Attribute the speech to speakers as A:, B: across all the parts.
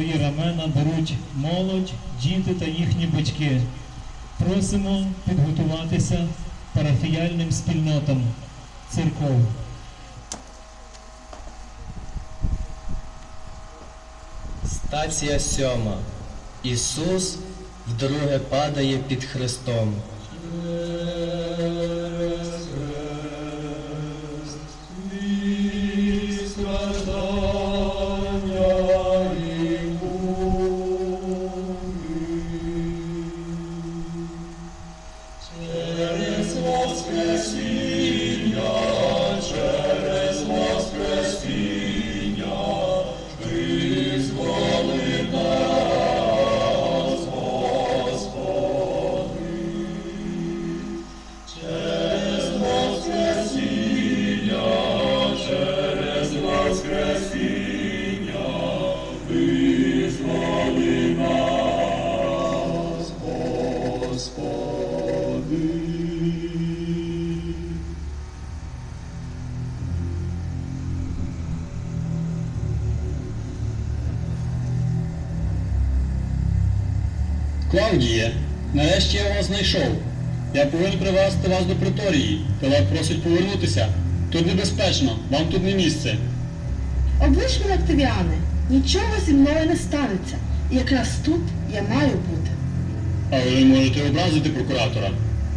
A: рамена беруть молодь, діти та їхні батьки. Просимо підготуватися парафіяльним спільнотам церков.
B: Стація сьома. Ісус вдруге падає під Христом.
C: Клавдіє, нарешті я вас знайшов. Я повинен привезти вас до приторії. Пилат просить повернутися. Тут небезпечно, вам тут не місце.
D: Облиш мене, Октавіане, нічого зі мною не станеться. І якраз тут я маю бути.
C: Але ви можете образити прокуратора.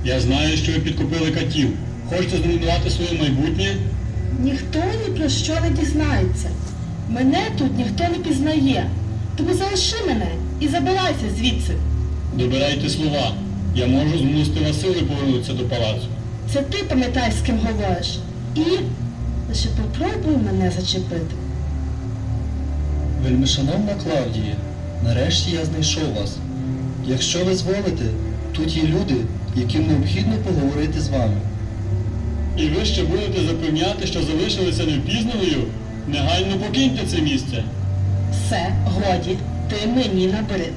C: Я знаю, що ви підкупили катів. Хочете зруйнувати своє майбутнє?
D: Ніхто ні про що не дізнається. Мене тут ніхто не пізнає. Тому залиши мене і забирайся звідси.
C: Добирайте слова. Я можу змусити вас сили повернутися до палацу.
D: Це ти пам'ятаєш, з ким говориш. І лише попробуй мене зачепити.
E: Вельмишановна Клавдія, нарешті я знайшов вас. Якщо ви зволите, тут є люди, яким необхідно поговорити з вами.
C: І ви ще будете запевняти, що залишилися невпізнаною? Негайно покиньте це місце.
D: Все, годі, ти мені набрид.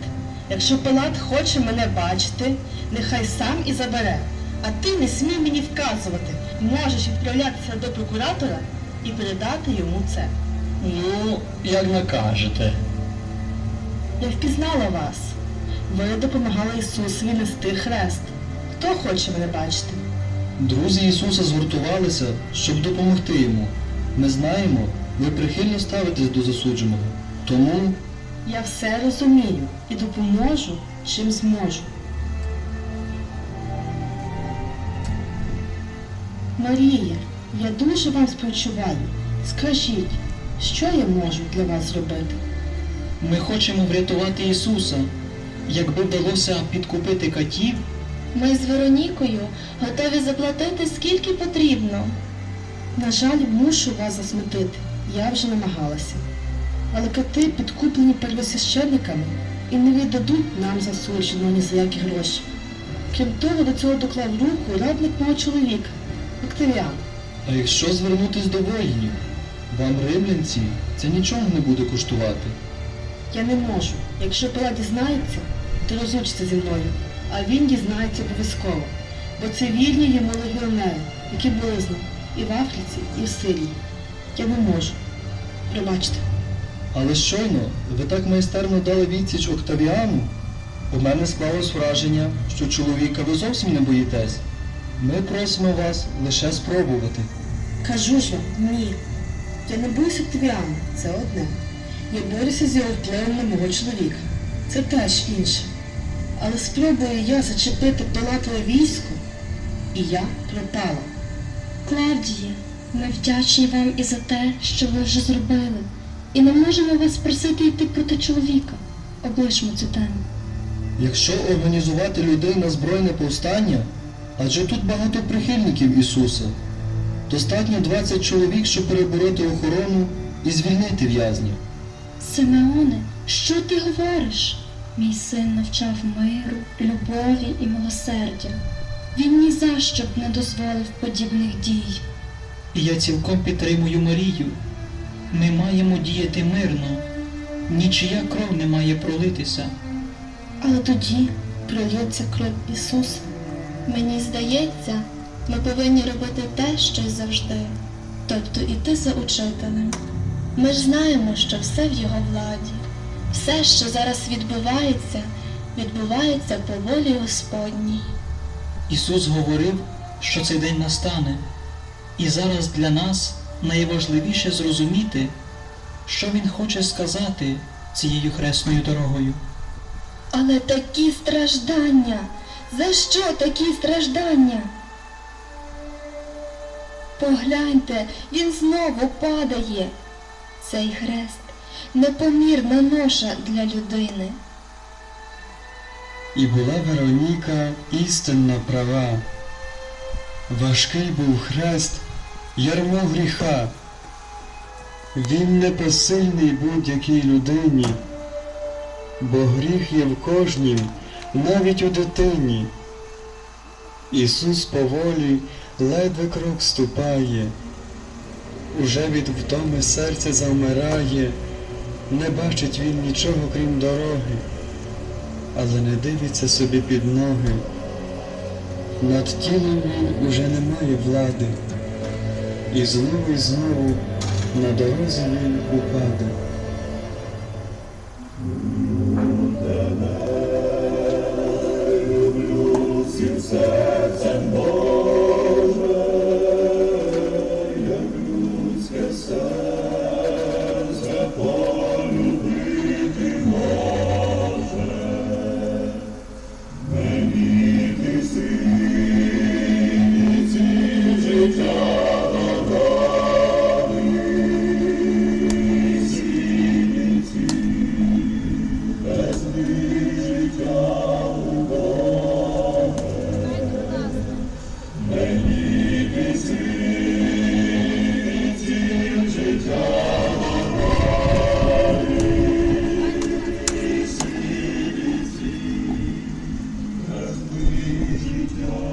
D: Якщо Пилат хоче мене бачити, нехай сам і забере. А ти не смій мені вказувати. Можеш відправлятися до прокуратора і передати йому це.
E: Ну, як накажете.
D: Я впізнала вас. Ви допомагали Ісусові нести хрест. Хто хоче мене бачити?
E: Друзі Ісуса згуртувалися, щоб допомогти йому. Ми знаємо, ви прихильно ставитесь до засудженого. Тому
D: Я все розумію і допоможу, чим зможу. Марія, я дуже вам співчуваю. Скажіть, що я можу для вас зробити?
F: Ми хочемо врятувати Ісуса. Якби вдалося підкупити катів,
G: Ми з Веронікою готові заплатити скільки потрібно.
D: На жаль, мушу вас засмутити. Я вже намагалася. Але коти підкуплені первосвященниками і не віддадуть нам засудженого ні за які гроші. Крім того, до цього доклав руку радник мого чоловіка, Октавіан.
E: А якщо звернутись до воїнів, вам, римлянці, це нічого не буде коштувати.
D: Я не можу. Якщо Пила дізнається, то розлучиться зі мною. А він дізнається обов'язково. Бо це вірні йому легіонери, які були з ним і в Африці, і в Сирії. Я не можу. Пробачте.
E: Але щойно ви так майстерно дали відсіч Октавіану. У мене склалось враження, що чоловіка ви зовсім не боїтесь. Ми просимо вас лише спробувати.
D: Кажу ж вам, ні. Я не боюся Октавіана, це одне. Я борюся з його впливом на мого чоловіка. Це теж інше. Але спробую я зачепити Пилатове військо, і я пропала.
G: Клавдіє, ми вдячні вам і за те, що ви вже зробили. І не можемо вас просити йти проти чоловіка. Облишмо цю тему.
E: Якщо організувати людей на збройне повстання, адже тут багато прихильників Ісуса, достатньо 20 чоловік, щоб перебороти охорону і звільнити в'язнів.
G: Симеоне, що ти говориш? Мій син навчав миру, любові і милосердя. Він ні за що б не дозволив подібних дій.
F: і я цілком підтримую Марію. Ми маємо діяти мирно. Нічия кров не має пролитися.
D: Але тоді прольється кров Ісуса.
G: Мені здається, ми повинні робити те, що й завжди, тобто іти за учителем. Ми ж знаємо, що все в його владі. Все, що зараз відбувається, відбувається по волі Господній.
F: Ісус говорив, що цей день настане, і зараз для нас найважливіше зрозуміти, що Він хоче сказати цією хресною дорогою.
G: Але такі страждання. За що такі страждання? Погляньте, він знову падає. Цей хрест непомірна ноша для людини.
E: І була Вероніка істинна права. Важкий був хрест, ярмо гріха. Він непосильний будь-якій людині, бо гріх є в кожнім, навіть у дитині. Ісус поволі ледве крок ступає, уже від втоми серце завмирає, не бачить він нічого крім дороги але не дивиться собі під ноги. Над тілом він уже не має влади, і знову і знову на дорозі 没有